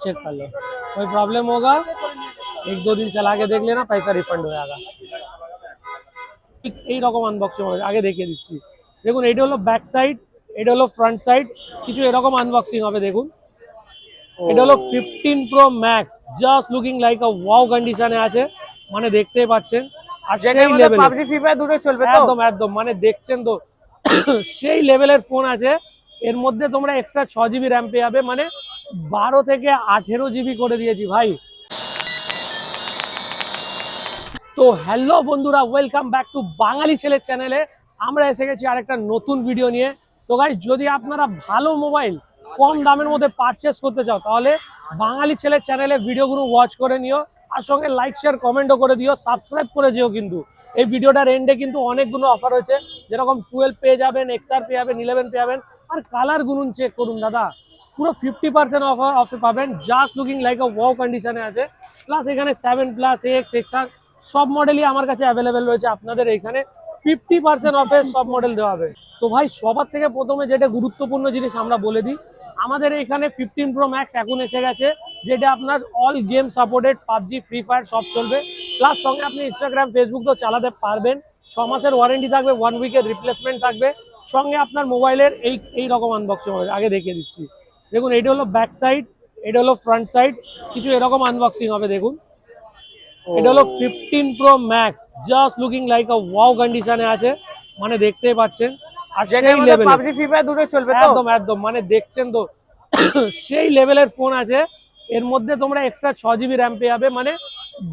Check कर लो कोई problem होगा एक दो दिन चला के देख लेना पैसा रिफंड हो जाएगा ঠিক এই রকম আনবক্সিং হবে আগে দেখিয়ে দিচ্ছি দেখুন এটা হলো ব্যাক সাইড এটা হলো ফ্রন্ট সাইড কিছু এরকম আনবক্সিং হবে দেখুন এটা হলো fifteen pro max just looking like a wow কন্ডিশনে আছে মানে দেখতেই পাচ্ছেন আর সেই যেটার মধ্যে লেভেলের পাবজি ফ্রি ফায়ার দুটো চলবে তো একদম একদম মানে দেখছেন তো সেই লেভেলের ফোন আছে এর মধ্যে তোমরা এক্সট্রা ছ জিবি র্যাম পেয়ে যাবে মানে বারো থেকে আঠেরো জিবি করে দিয়েছি ভাই। তো হ্যালো বন্ধুরা ওয়েলকাম ব্যাক টু বাঙালি ছেলের চ্যানেলে আমরা এসে গেছি আরেকটা নতুন ভিডিও নিয়ে। তো গাইজ যদি আপনারা ভালো মোবাইল কম দামের মধ্যে পারচেস করতে চাও, তাহলে বাঙালি ছেলের চ্যানেলে ভিডিওগুলো ওয়াচ করে নিও। আর সঙ্গে লাইক শেয়ার কমেন্টও করে দিও। সাবস্ক্রাইব করে যেও কিন্তু। এই ভিডিওটার এন্ডে কিন্তু অনেকগুলো অফার হয়েছে যেরকম টুয়েলভ পেয়ে যাবেন এক্সআর পেয়ে যাবেন ইলেভেন পেয়ে যাবেন। আর কালার গুনুন চেক করুন, দাদা। পুরো ফিফটি পার্সেন্ট অফার অফে পাবেন। Just looking like a wow কন্ডিশনে আছে। প্লাস এখানে সেভেন প্লাস এক্স এক্সআর সব মডেলই আমার কাছে অ্যাভেলেবেল রয়েছে আপনাদের এখানে ফিফটি পার্সেন্ট অফে সব মডেল দেওয়া হবে। তো ভাই, সবার থেকে প্রথমে যেটা গুরুত্বপূর্ণ জিনিস আমরা বলে দিই, আমাদের এখানে ফিফটিন প্রো ম্যাক্স এখন এসে গেছে, যেটা আপনার all game supported PUBG Free Fire সব চলবে। প্লাস সঙ্গে আপনি ইনস্টাগ্রাম ফেসবুক তো চালাতে পারবেন। ছ মাসের ওয়ারেন্টি থাকবে ওয়ান উইকের রিপ্লেসমেন্ট থাকবে। সঙ্গে আপনার মোবাইলের এই এই রকম আনবক্সিং হবে। আগে দেখিয়ে দিচ্ছি। দেখুন এটা হলো ব্যাক সাইড এটা হলো ফ্রন্ট সাইড কিছু এরকম আনবক্সিং হবে দেখুন। এটা হলো fifteen Pro Max just looking like a wow কন্ডিশনে আছে মানে দেখতেই পাচ্ছেন আর সেই যেটার পাবজি ফ্রি ফায়ার দুটো চলবে তো? একদম একদম মানে দেখছেন তো সেই লেভেলের ফোন আছে এর মধ্যে তোমরা এক্সট্রা ছ জিবি র্যাম পেয়ে যাবে মানে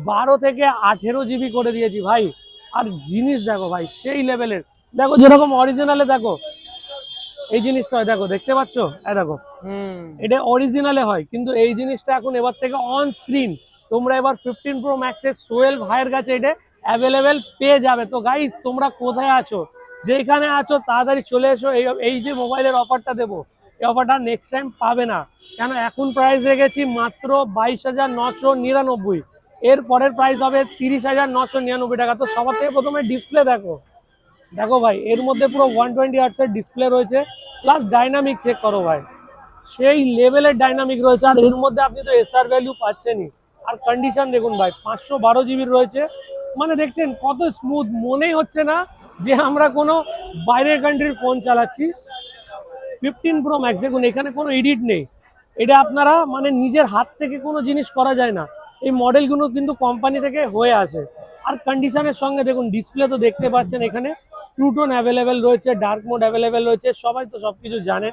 বারো থেকে আঠেরো জিবি করে দিয়েছি ভাই। আর জিনিস দেখো ভাই সেই লেভেলের দেখো যেরকম অরিজিনালে দেখো এই জিনিসটা হয় দেখো দেখতে পাচ্ছ? দেখো হুম। এটা অরিজিনালে হয় কিন্তু এই জিনিসটা এখন এবার থেকে অন স্ক্রিন তোমরা এবার ফিফটিন প্রো ম্যাক্সের সোয়েল ভাইয়ের কাছে এটা অ্যাভেলেবেল পেয়ে যাবে। তো গাইস তোমরা কোথায় আছো? যেখানে আছো তাড়াতাড়ি চলে এসো। এই এই যে মোবাইলের অফারটা দেবো এই অফারটা নেক্সট টাইম পাবে না। কেন এখন প্রাইস রেখেছি মাত্র বাইশ হাজার নশো নিরানব্বই। এর পরের প্রাইস হবে তিরিশ হাজার নশো নিরানব্বই টাকা। তো সবার থেকে প্রথমে ডিসপ্লে দেখো। দেখো ভাই, এর মধ্যে পুরো ওয়ান টোয়েন্টি আর্টসের ডিসপ্লে রয়েছে প্লাস ডাইনামিক চেক করো ভাই। সেই লেভেলের ডাইনামিক রয়েছে, আর এর মধ্যে আপনি তো এসআর ভ্যালু পাচ্ছেনই। আর কন্ডিশন দেখুন ভাই, পাঁচশো বারো জিবির রয়েছে। মানে দেখছেন কত স্মুথ মনেই হচ্ছে না যে আমরা কোনো বাইরের কান্ট্রির ফোন চালাচ্ছি। ফিফটিন প্রো ম্যাক্স দেখুন, এখানে কোনো এডিট নেই। এটা আপনারা মানে নিজের হাত থেকে কোনো জিনিস করা যায় না। এই মডেলগুলো কিন্তু কোম্পানি থেকে হয়ে আসে। আর কন্ডিশনের সঙ্গে দেখুন ডিসপ্লে তো দেখতে পাচ্ছেন এখানে। প্লুটন অ্যাভেলেবেল রয়েছে ডার্ক মোড অ্যাভেলেবেল রয়েছে, সবাই তো সব কিছু জানে।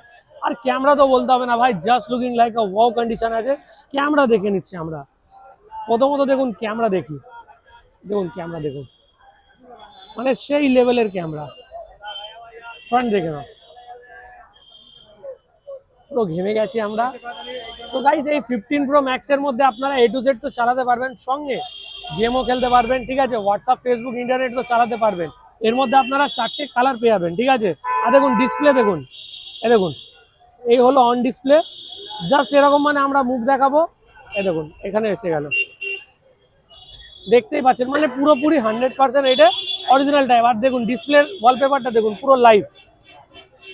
আর ক্যামেরা তো বলতে হবে না ভাই just looking like a wow condition আছে। ক্যামেরা দেখে নিচ্ছি আমরা। প্রথমত দেখুন ক্যামেরা দেখি। দেখুন ক্যামেরা দেখুন। মানে সেই লেভেলের ক্যামেরা ফ্রন্ট দেখে নাও। পুরো ঘেমে গেছি আমরা। তো গাইস এই ফিফটিন প্রো ম্যাক্সের মধ্যে আপনারা এ টু জেড তো চালাতে পারবেন। সঙ্গে গেমও খেলতে পারবেন, ঠিক আছে? হোয়াটসঅ্যাপ ফেসবুক ইন্টারনেট তো চালাতে পারবেন। এর মধ্যে আপনারা চারটে কালার পেয়ে যাবেন, ঠিক আছে? আর দেখুন ডিসপ্লে দেখুন। এ দেখুন, এই হলো অন ডিসপ্লে জাস্ট এরকম মানে আমরা মুখ দেখাবো। এ দেখুন, এখানে এসে গেল। দেখতেই পাচ্ছেন মানে পুরোপুরি হান্ড্রেড পার্সেন্ট এটা অরিজিনাল টাইপ আর দেখুন ডিসপ্লের ওয়ালপেপারটা দেখুন, পুরো লাইভ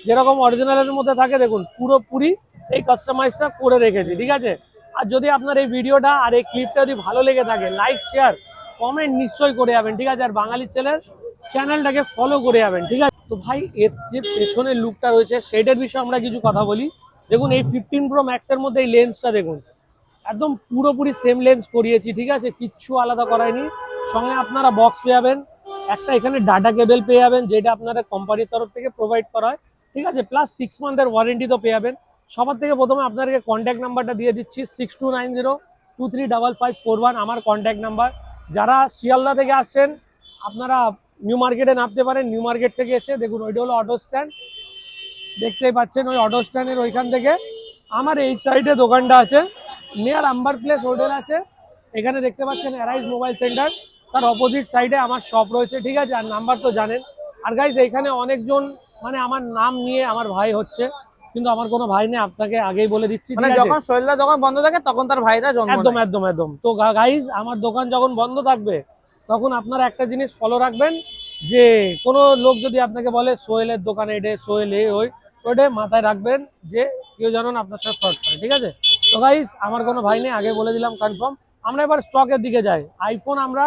যেরকম অরিজিনালের মধ্যে থাকে, দেখুন, পুরোপুরি এই কাস্টমাইজটা করে রেখেছি, ঠিক আছে? আর যদি আপনার এই ভিডিওটা আর এই ক্লিপটা যদি ভালো লেগে থাকে লাইক শেয়ার কমেন্ট নিশ্চয়ই করে যাবেন, ঠিক আছে? আর বাঙালির ছেলের চ্যানেলটাকে ফলো করে যাবেন, ঠিক আছে? তো ভাই, এর যে পেছনের লুকটা রয়েছে সেটার বিষয়ে আমরা কিছু কথা বলি। দেখুন, এই ফিফটিন প্রো ম্যাক্সের মধ্যে এই লেন্সটা দেখুন। একদম পুরোপুরি সেম লেন্স করিয়েছি, ঠিক আছে? কিচ্ছু আলাদা করায়নি সঙ্গে আপনারা বক্স পেয়ে যাবেন। একটা এখানে ডাটা কেবেল পেয়ে যাবেন, যেটা আপনারা কোম্পানির তরফ থেকে প্রোভাইড করা হয়, ঠিক আছে? প্লাস সিক্স মান্থের ওয়ারেন্টি তো পেয়ে যাবেন। সবার থেকে প্রথমে আপনাদেরকে কন্ট্যাক্ট নাম্বারটা দিয়ে দিচ্ছি six two nine zero two three double five four one আমার কন্ট্যাক্ট নাম্বার যারা শিয়ালদা থেকে আসছেন, আপনারা নিউ মার্কেটে নামতে পারেন নিউ মার্কেট থেকে এসে দেখুন ওইটা হলো অটো স্ট্যান্ড দেখতেই পাচ্ছেন ওই অটো স্ট্যান্ডের ওইখান থেকে। আমার এই সাইডে দোকানটা আছে নিয়ার আম্বার প্লেস হোটেল আছে। এখানে দেখতে পাচ্ছেন অ্যারাইজ মোবাইল সেন্টার তার অপোজিট সাইডে আমার শপ রয়েছে ঠিক আছে? আর নাম্বার তো জানেন। আর গাইজ এখানে অনেকজন মানে আমার নাম নিয়ে আমার ভাই হচ্ছে কিন্তু আমার কোনো ভাই নেই আপনাকে আগেই বলে দিচ্ছি মানে যখন শরীরটা দোকান বন্ধ থাকে তখন তার ভাইরা একদম একদম একদম। তো গাইজ আমার দোকান যখন বন্ধ থাকবে তখন আপনারা একটা জিনিস ফলো রাখবেন যে কোনো লোক যদি আপনাকে বলে সোহেলের দোকানে এটে, সোহেল এ ওই, ওইটা মাথায় রাখবেন যে কেউ যেন না আপনার সাথে ফ্রড করে, ঠিক আছে? তো গাইস আমার কোনো ভাই নেই, আগে বলে দিলাম কনফার্ম আমরা এবার স্টকের দিকে যাই। আইফোন আমরা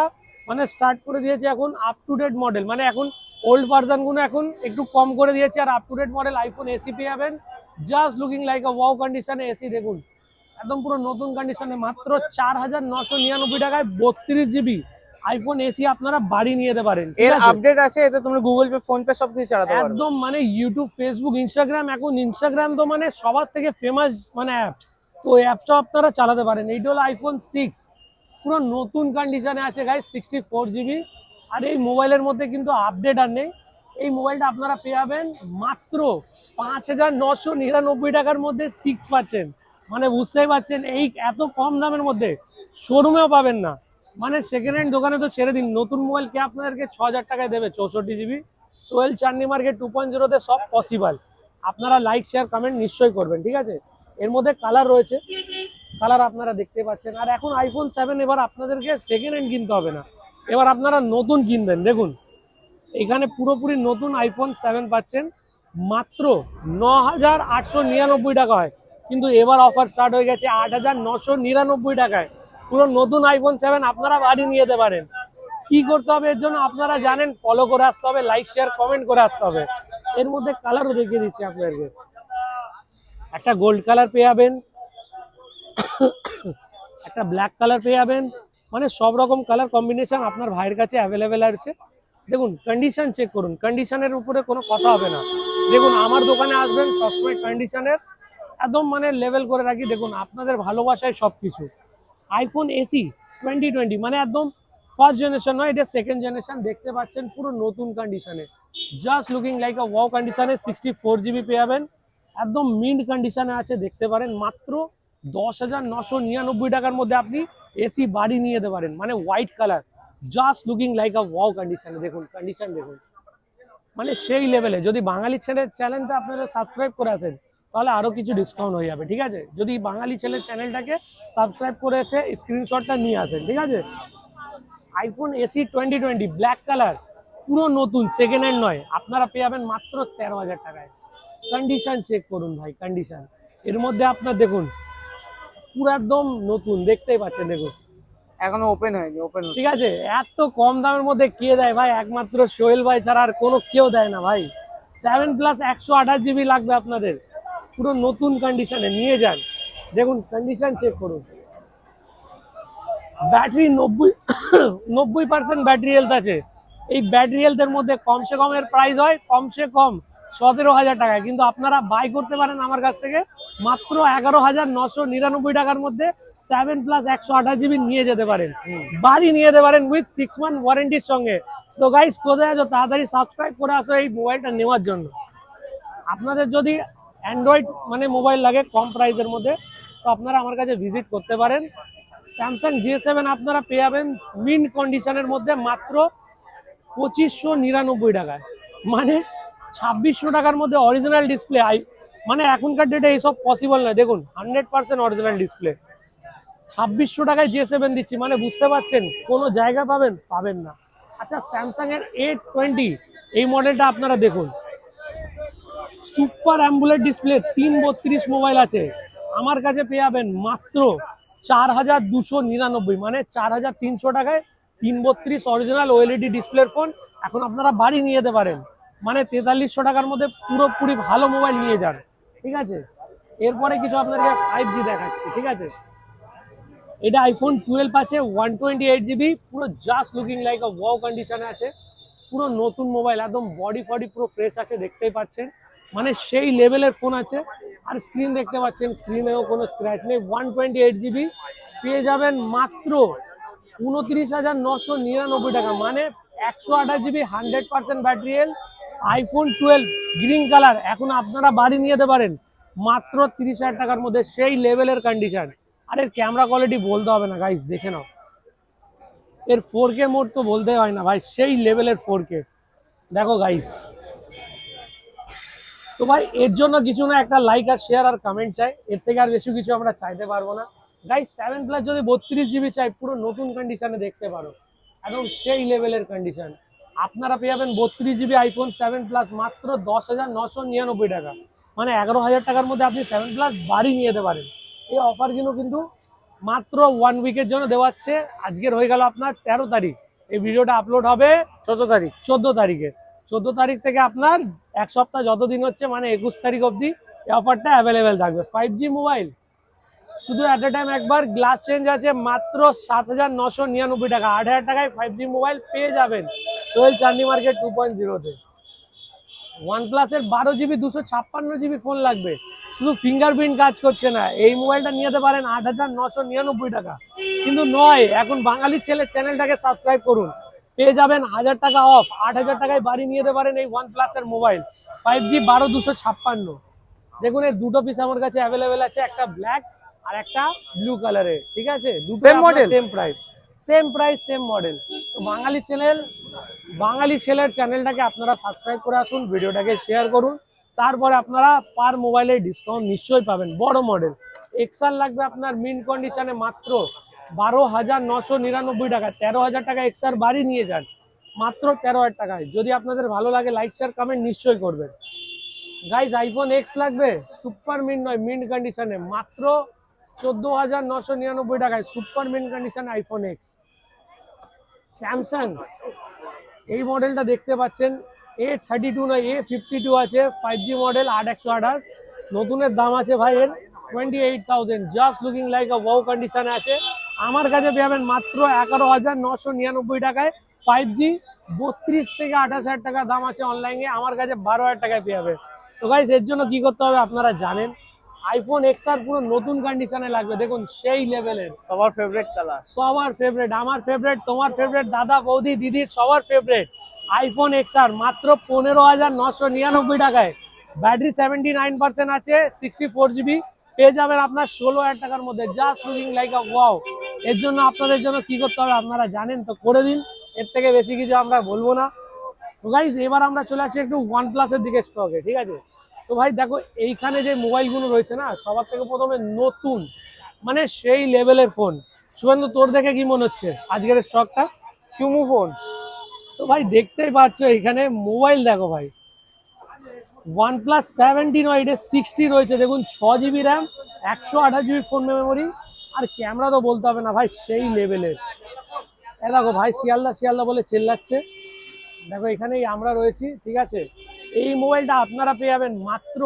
মানে স্টার্ট করে দিয়েছি এখন আপ টু ডেট মডেল মানে এখন ওল্ড ভার্সনগুলো এখন একটু কম করে দিয়েছি আর up to date model iPhone SE পেয়ে যাবেন just looking like a wow কন্ডিশনে এসি দেখুন। একদম পুরো নতুন কন্ডিশনে মাত্র চার হাজার নশো নিরানব্বই টাকায় বত্রিশ জিবি আইফোন এসি আপনারা বাড়ি নিয়ে যেতে পারেন এর আপডেট আছে এতে তুমি গুগল পে ফোন পে সব কিছু চালাতে পারো একদম মানে ইউটিউব ফেসবুক ইনস্টাগ্রাম এখন ইনস্টাগ্রাম তো মানে সবার থেকে ফেমাস মানে অ্যাপস তো ওই অ্যাপটা আপনারা চালাতে পারেন। এইটা হলো আইফোন সিক্স পুরো নতুন কন্ডিশনে আছে গাই সিক্সটি ফোর জিবি আর এই মোবাইলের মধ্যে কিন্তু আপডেট আর নেই। এই মোবাইলটা আপনারা পেয়ে যাবেন মাত্র পাঁচ হাজার নশো নিরানব্বই টাকার মধ্যে সিক্স পাচ্ছেন। মানে বুঝতেই পারছেন এই এত কম দামের মধ্যে শোরুমেও পাবেন না। মানে সেকেন্ড হ্যান্ড দোকানে তো ছেড়ে দিন। নতুন মোবাইল কে আপনাদেরকে ছ হাজার টাকায় দেবে, চৌষট্টি GB Sohel Chandni market two point জিরোতে সব পসিবল আপনারা লাইক শেয়ার কমেন্ট নিশ্চয়ই করবেন, ঠিক আছে? এর মধ্যে কালার রয়েছে। কালার আপনারা দেখতে পাচ্ছেন। আর এখন আইফোন সেভেন এবার আপনাদেরকে সেকেন্ড হ্যান্ড কিনতে হবে না। এবার আপনারা নতুন কিনবেন। দেখুন, এখানে পুরোপুরি নতুন আইফোন সেভেন পাচ্ছেন। মাত্র ন হাজার আটশো নিরানব্বই টাকা হয়। কিন্তু এবার অফার স্টার্ট হয়ে গেছে আট হাজার নশো নিরানব্বই টাকায়। পুরো নতুন আইফোন সেভেন আপনারা বাড়ি নিয়ে যেতে পারেন। কি করতে হবে এর জন্য আপনারা জানেন ফলো করে আসতে হবে লাইক শেয়ার কমেন্ট করে আসতে হবে। এর মধ্যে কালারও দেখিয়ে দিচ্ছি আপনাদেরকে। একটা গোল্ড কালার পেয়ে যাবেন। একটা ব্ল্যাক কালার পেয়ে যাবেন। মানে সব রকম কালার কম্বিনেশন আপনার ভাইয়ের কাছে অ্যাভেলেবেল আছে। দেখুন কন্ডিশন চেক করুন। কন্ডিশনের উপরে কোনো কথা হবে না। দেখুন, আমার দোকানে আসবেন, সবসময় কন্ডিশনের একদম মানে লেভেল করে রাখি। দেখুন, আপনাদের ভালোবাসায় সব কিছু আইফোন এসি টোয়েন্টি টোয়েন্টি মানে একদম ফার্স্ট জেনারেশন নয়, এটা সেকেন্ড জেনারেশন দেখতে পাচ্ছেন পুরো নতুন কন্ডিশনে just looking like a wow কন্ডিশনে সিক্সটি ফোর জিবি পেয়ে যাবেন একদম মিন্ট কন্ডিশনে আছে, দেখতে পারেন, মাত্র দশ হাজার নশো নিরানব্বই টাকার মধ্যে আপনি এসি বাড়ি নিয়ে যেতে পারেন মানে white colour just looking like a wow কন্ডিশনে দেখুন কন্ডিশন দেখুন। মানে সেই লেভেলে যদি বাঙালি ছেলের চ্যানেলটা আপনারা সাবস্ক্রাইব করে আসেন তাহলে আরও কিছু ডিসকাউন্ট হয়ে যাবে ঠিক আছে? যদি বাঙালি ছেলের চ্যানেলটাকে সাবস্ক্রাইব করে এসে স্ক্রিনশটটা নিয়ে আসেন ঠিক আছে? IPhone SE twenty twenty black colour পুরো নতুন সেকেন্ড হ্যান্ড নয় আপনারা পেয়ে যাবেন মাত্র তেরো হাজার টাকায়। কন্ডিশন চেক করুন ভাই কন্ডিশন এর মধ্যে আপনার দেখুন পুরো একদম নতুন দেখতেই পাচ্ছেন দেখুন। এখনও ওপেন হয়নি ওপেন ঠিক আছে? এত কম দামের মধ্যে কে দেয় ভাই? একমাত্র সোহেল ভাই ছাড়া আর কোনো কেউ দেয় না ভাই। সেভেন প্লাস একশো আঠাশ জিবি লাগবে আপনাদের। পুরো নতুন কন্ডিশনে নিয়ে যান। দেখুন কন্ডিশন চেক করুন। ব্যাটারি নব্বই নব্বই পার্সেন্ট ব্যাটারি হেলথ আছে। এই ব্যাটারি হেলথের মধ্যে কমসে কম এর প্রাইস হয় কমসে কম সতেরো হাজার টাকায় কিন্তু আপনারা বাই করতে পারেন আমার কাছ থেকে মাত্র এগারো হাজার নশো নিরানব্বই টাকার মধ্যে সেভেন প্লাস একশো আঠাশ জিবি নিয়ে যেতে পারেন। বাড়ি নিয়ে যেতে পারেন উইথ সিক্স মান্থ ওয়ারেন্টির সঙ্গে। তো গাইস কোথায় আছো? তাড়াতাড়ি সাবস্ক্রাইব করে আসো এই মোবাইলটা নেওয়ার জন্য। আপনাদের যদি অ্যান্ড্রয়েড মানে মোবাইল লাগে, কম প্রাইসের মধ্যে। তো আপনারা আমার কাছে ভিজিট করতে পারেন। স্যামসাং জে সেভেন আপনারা পেয়ে যাবেন মিন কন্ডিশনের মধ্যে মাত্র পঁচিশশো নিরানব্বই টাকায়। মানে ছাব্বিশশো টাকার মধ্যে অরিজিনাল ডিসপ্লে আই মানে এখনকার ডেটে এইসব পসিবল নয়। দেখুন হান্ড্রেড পার্সেন্ট অরিজিনাল ডিসপ্লে ছাব্বিশশো টাকায় জে সেভেন দিচ্ছি। মানে বুঝতে পারছেন, কোনো জায়গা পাবেন? পাবেন না। আচ্ছা স্যামসাংয়ের এইট টোয়েন্টি এই মডেলটা আপনারা দেখুন। সুপার অ্যাম্বুলেট ডিসপ্লে, তিন বত্রিশ মোবাইল আছে। আমার কাছে পেয়ে যাবেন মাত্র চার হাজার দুশো নিরানব্বই মানে চার হাজার তিনশো টাকায় তিন বত্রিশ অরিজিনাল ওএলইডি ডিসপ্লের ফোন এখন আপনারা বাড়ি নিয়ে যেতে পারেন। মানে তেতাল্লিশশো টাকার মধ্যে পুরোপুরি ভালো মোবাইল নিয়ে যান। ঠিক আছে? এরপরে কিছু আপনাদেরকে ফাইভ জি দেখাচ্ছি, ঠিক আছে? এটা আইফোন টুয়েলভ আছে ওয়ান টোয়েন্টি এইট জিবি পুরো জাস্ট লুকিং লাইক ওয়াও কন্ডিশনে আছে। পুরো নতুন মোবাইল, একদম বডি ফডি পুরো ফ্রেশ আছে, দেখতেই পাচ্ছেন। মানে সেই লেভেলের ফোন আছে। আর স্ক্রিন দেখতে পাচ্ছেন স্ক্রিনেও কোনো স্ক্র্যাচ নেই। ওয়ান টোয়েন্টি এইট জিবি পেয়ে যাবেন মাত্র উনত্রিশ হাজার নশো নিরানব্বই টাকা। মানে একশো আঠাশ জিবি হান্ড্রেড পার্সেন্ট ব্যাটারি এল আইফোন টুয়েলভ গ্রিন কালার এখন আপনারা বাড়ি নিয়ে যেতে পারেন। মাত্র তিরিশ হাজার টাকার মধ্যে সেই লেভেলের কন্ডিশন আর এর ক্যামেরা কোয়ালিটি বলতে হবে না গাইস দেখে নাও। এর ফোর কে মোড তো বলতে হয় না, ভাই, সেই লেভেলের ফোর কে দেখো গাইস তো ভাই এর জন্য কিছু না একটা লাইক আর শেয়ার আর কমেন্ট চাই। এর থেকে আর বেশি কিছু আমরা চাইতে পারব না। গাইস সেভেন প্লাস যদি বত্রিশ জিবি চাই পুরো নতুন কন্ডিশনে দেখতে পারো। একদম সেই লেভেলের কন্ডিশন আপনারা পেয়ে যাবেন বত্রিশ জিবি আইফোন সেভেন প্লাস মাত্র দশ হাজার নশো নিরানব্বই টাকা। মানে এগারো হাজার টাকার মধ্যে আপনি সেভেন প্লাস বাড়ি নিয়ে যেতে পারেন। এই অফারগুলো কিন্তু মাত্র ওয়ান উইকের জন্য দেওয়াচ্ছে আজকের হয়ে গেল আপনার তেরো তারিখ। এই ভিডিওটা আপলোড হবে চোদ্দ তারিখ। চোদ্দ তারিখে। চোদ্দ তারিখ থেকে আপনার এক সপ্তাহ যতদিন হচ্ছে মানে একুশ তারিখ অবধি এই অফারটা অ্যাভেলেবেল থাকবে। ফাইভ জি মোবাইল শুধু অ্যাট এ টাইম একবার গ্লাস চেঞ্জ আছে, মাত্র সাত হাজার নশো নিরানব্বই টাকা। আট হাজার টাকায় ফাইভ জি মোবাইল পেয়ে যাবেন Sohel Chandni market two point জিরোতে ওয়ান প্লাসের বারো জিবি দুশো ছাপ্পান্ন জিবি ফোন লাগবে। শুধু ফিঙ্গারপ্রিন্ট কাজ করছে না, এই মোবাইলটা নিয়ে যেতে পারেন আট হাজার নশো নিরানব্বই টাকা। কিন্তু নয়, এখন বাঙালি ছেলের চ্যানেলটাকে সাবস্ক্রাইব করুন। পেয়ে যাবেন হাজার টাকা অফ আট হাজার টাকায় বাড়ি নিয়ে যেতে পারেন এই ওয়ান প্লাসের মোবাইল ফাইভ জি বারো দুশো ছাপ্পান্ন। দেখুন এই দুটো পিস আমার কাছে অ্যাভেলেবেল আছে একটা ব্ল্যাক আর একটা ব্লু কালারের ঠিক আছে? দুটো Same model? Same price same price same model তো বাঙালি চ্যানেল বাঙালি ছেলের চ্যানেলটাকে আপনারা সাবস্ক্রাইব করে আসুন ভিডিওটাকে শেয়ার করুন। তারপরে আপনারা পার মোবাইলে ডিসকাউন্ট নিশ্চয়ই পাবেন। বড় মডেল এক্সার লাগবে আপনার মিন কন্ডিশনে মাত্র বারো হাজার নশো নিরানব্বই টাকা, তেরো হাজার টাকা এক্সার বাড়ি নিয়ে যান, মাত্র তেরো হাজার টাকায়। যদি আপনাদের ভালো লাগে লাইক শেয়ার কমেন্ট নিশ্চয়ই করবেন। গাইজ আইফোন এক্স লাগবে? সুপার মিন্ট নয় মিন্ট কন্ডিশনে মাত্র চোদ্দ হাজার নশো নিরানব্বই টাকায় সুপার মিন্ট কন্ডিশনে আইফোন এক্স স্যামসাং এই মডেলটা দেখতে পাচ্ছেন। এ থার্টি টু নয় এ ফিফটি টু আছে ফাইভ জি মডেল আট একশো আঠাশ। নতুনের দাম আছে ভাই এর twenty eight thousand just looking like a wow কন্ডিশনে আছে। আমার কাছে পেয়ে মাত্র এগারো হাজার নশো নিরানব্বই টাকায় ফাইভ জি বত্রিশ থেকে আঠাশ হাজার টাকা দাম আছে অনলাইনে আমার কাছে বারো হাজার টাকায় পেয়ে যাবে তো গাইস এর জন্য কি করতে হবে আপনারা জানেন আইফোন এক্স আর পুরো নতুন কন্ডিশনে লাগবে। দেখুন সেই লেভেলের সবার ফেভারিট কালার সবার ফেভারিট আমার ফেভারিট তোমার ফেভারিট দাদা বৌদি দিদির সবার ফেভারিট আইফোন এক্সআর মাত্র পনেরো হাজার নশো নিরানব্বই টাকায়। ব্যাটারি সেভেন্টি নাইন পার্সেন্ট আছে সিক্সটি ফোর জিবি পেয়ে যাবেন আপনার ষোলো হাজার টাকার মধ্যে। Just looking like a wow এর জন্য আপনাদের জন্য কি করতে হবে আপনারা জানেন তো, করে দিন। এর থেকে বেশি কিছু আমরা বলব না। তো গাইজ এবার আমরা চলে আসি একটু ওয়ান প্লাসের দিকে স্টকে ঠিক আছে? তো ভাই, দেখো, এইখানে যে মোবাইলগুলো রয়েছে না, সবার থেকে প্রথমে নতুন মানে সেই লেভেলের ফোন শুভেন্দু, তোর দেখে কি মনে হচ্ছে আজকের স্টকটা চুমু ফোন তো ভাই, দেখতেই পাচ্ছ এখানে মোবাইল দেখো ভাই। ওয়ান প্লাস সেভেন্টি নয় এটা সিক্সটি রয়েছে, দেখুন, ছ জিবি র্যাম একশো আঠাশ জিবি ফোন মেমোরি আর ক্যামেরা তো বলতে হবে না ভাই, সেই লেভেলের এ দেখো ভাই, শিয়ালদা শিয়ালদা বলে চেল্লাচ্ছে। দেখো, এখানেই আমরা রয়েছি, ঠিক আছে? এই মোবাইলটা আপনারা পেয়ে যাবেন মাত্র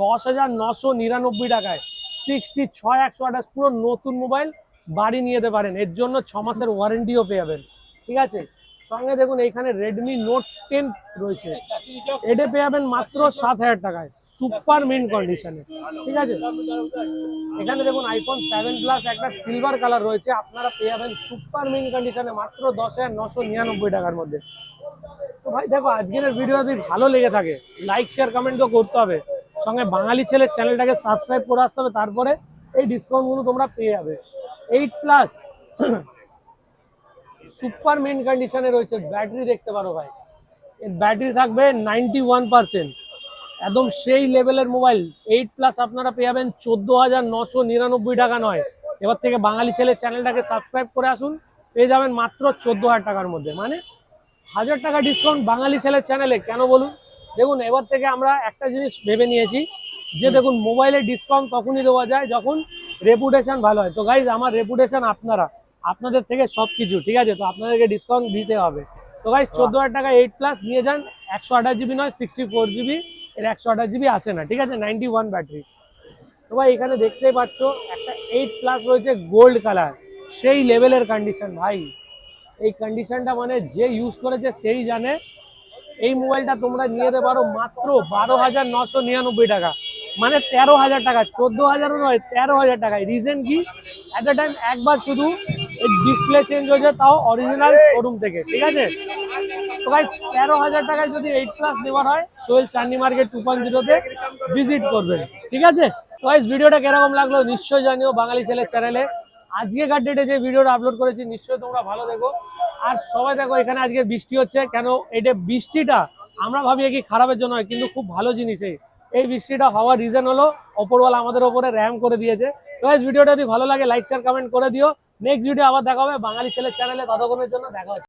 দশ হাজার নশো নিরানব্বই টাকায়। সিক্সটি ছয় একশো আঠাশ পুরো নতুন মোবাইল বাড়ি নিয়ে যেতে পারেন। এর জন্য ছ মাসের ওয়ারেন্টিও পেয়ে যাবেন, ঠিক আছে? সঙ্গে দেখুন, এইখানে রেডমি নোট টেন রয়েছে। এটা পেয়ে যাবেন মাত্র সাত হাজার টাকায়। সুপার মিন কন্ডিশনে ঠিক আছে? এখানে দেখুন আইফোন সেভেন প্লাস একটা সিলভার কালার রয়েছে। আপনারা পেয়ে যাবেন সুপার মিন কন্ডিশনে মাত্র দশ হাজার নশো নিরানব্বই টাকার মধ্যে। তো ভাই, দেখো, আজকের ভিডিও যদি ভালো লেগে থাকে লাইক শেয়ার কমেন্ট তো করতে হবে। সঙ্গে বাঙালি ছেলের চ্যানেলটাকে সাবস্ক্রাইব করে আসতে হবে। তারপরে এই ডিসকাউন্টগুলো তোমরা পেয়ে যাবে। এইট প্লাস সুপার মেন কন্ডিশনে রয়েছে। ব্যাটারি দেখতে পারো ভাই। এর ব্যাটারি থাকবে নাইনটি ওয়ান পার্সেন্ট একদম সেই লেভেলের মোবাইল এইট প্লাস আপনারা পেয়ে যাবেন চোদ্দ হাজার নশো নিরানব্বই টাকা নয়। এবার থেকে বাঙালি ছেলে চ্যানেলটাকে সাবস্ক্রাইব করে আসুন পেয়ে যাবেন মাত্র চোদ্দ হাজার টাকার মধ্যে। মানে হাজার টাকা ডিসকাউন্ট বাঙালি ছেলের চ্যানেলে কেন বলুন? দেখুন এবার থেকে আমরা একটা জিনিস ভেবে নিয়েছি যে দেখুন মোবাইলের ডিসকাউন্ট তখনই দেওয়া যায় যখন রেপুটেশন ভালো হয়। তো গাইজ আমার রেপুটেশন আপনারা আপনাদের থেকে সব কিছু ঠিক আছে? তো আপনাদেরকে ডিসকাউন্ট দিতে হবে। তো গাইজ চোদ্দ হাজার টাকা এইট প্লাস নিয়ে যান একশো আঠাশ জিবি নয় সিক্সটি ফোর জিবি এর একশো আঠাশ জিবি আসে না, ঠিক আছে? নাইনটি ওয়ান ব্যাটারি তো ভাই, এখানে দেখতেই পাচ্ছ, একটা এইট প্লাস রয়েছে গোল্ড কালার সেই লেভেলের কন্ডিশন ভাই। এই কন্ডিশনটা মানে যে ইউজ করেছে সেই জানে। এই মোবাইলটা তোমরা নিয়ে যেতে পারো মাত্র বারো হাজার নশো নিরানব্বই টাকা। মানে তেরো হাজার টাকা, চোদ্দ হাজারও নয়, তেরো হাজার টাকায় রিজন কি? অ্যাট টাইম একবার শুধু এই ডিসপ্লে চেঞ্জ হয়েছে তাও অরিজিনাল শোরুম থেকে, ঠিক আছে? তো তেরো হাজার টাকায় যদি এইট প্লাস নেওয়ার হয়, Sohel Chandni market two point জিরোতে ভিজিট করবেন ঠিক আছে? তো ভিডিওটা কীরকম লাগল নিশ্চয়ই জানিও বাঙালি ছেলের চ্যানেলে আজকেকার ডেটে যে ভিডিওটা আপলোড করেছি, নিশ্চয়ই তোমরা ভালো দেখো। আর সবাই দেখো, এখানে আজকে বৃষ্টি হচ্ছে। কেন? এটা বৃষ্টিটা, আমরা ভাবি কি খারাপের জন্য হয়, কিন্তু খুব ভালো জিনিস এই। এই বৃষ্টিটা হওয়ার রিজন হলো, ওপরওয়ালা আমাদের ওপরে র্যাম করে দিয়েছে। তো ভিডিওটা যদি ভালো লাগে লাইক শেয়ার কমেন্ট করে দিও। নেক্সট ভিডিও আবার দেখা হবে বাঙালি ছেলের চ্যানেলে ততক্ষণের জন্য দেখা